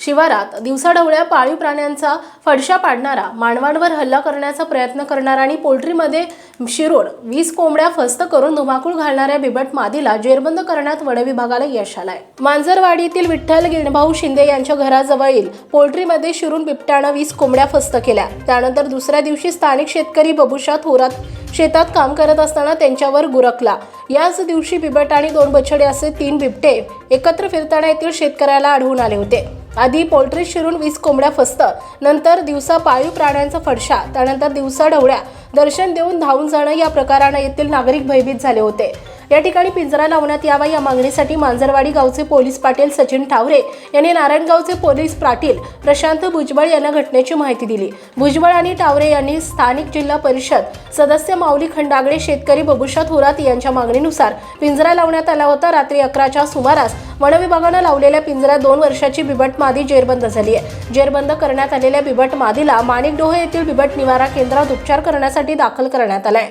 शिवारात दिवसाढवळ्या पाळीव प्राण्यांचा फडशा पाडणारा मानवांवर हल्ला करण्याचा प्रयत्न करणारा आणि पोल्ट्रीमध्ये शिरोड वीस कोंबड्या फस्त करून धुमाकूळ घालणाऱ्या बिबट मादीला जेरबंद करण्यात वन विभागाला यश आलंय. मांजरवाडीतील विठ्ठल गिणभाऊ शिंदे यांच्या घराजवळील पोल्ट्रीमध्ये शिरून बिबट्यानं वीस कोंबड्या फस्त केल्या. त्यानंतर दुसऱ्या दिवशी स्थानिक शेतकरी बबुशा थोरात शेतात काम करत असताना त्यांच्यावर गुरकला याच दिवशी बिबट आणि दोन बछडे असे तीन बिबटे एकत्र फिरताना येथील शेतकऱ्याला आढळून आले होते. आधी पोल्ट्री शिरून वीस कोंबड्या फस्त नंतर दिवसा पाळीव प्राण्यांचा फडशा त्यानंतर दिवसा ढवळ्या. दर्शन देऊन धावून जाणं या प्रकारानं येथील नागरिक भयभीत झाले होते. या ठिकाणी पिंजरा लावण्यात यावा या मागणीसाठी मांजरवाडी गावचे पोलीस पाटील सचिन ठावरे यांनी नारायणगावचे पोलीस पाटील प्रशांत भुजबळ यांना घटनेची माहिती दिली. भुजबळ आणि टावरे यांनी स्थानिक जिल्हा परिषद सदस्य माऊली खंडागळे शेतकरी बबुशा थोरात यांच्या मागणीनुसार पिंजरा लावण्यात आला होता. रात्री अकराच्या सुमारास वनविभागानं लावलेल्या पिंजऱ्यात दोन वर्षाची बिबट मादी जेरबंद झाली आहे. जेरबंद करण्यात आलेल्या बिबट मादीला माणिकडोह येथील बिबट निवारा केंद्रात उपचार करण्यासाठी दाखल करण्यात आलाय.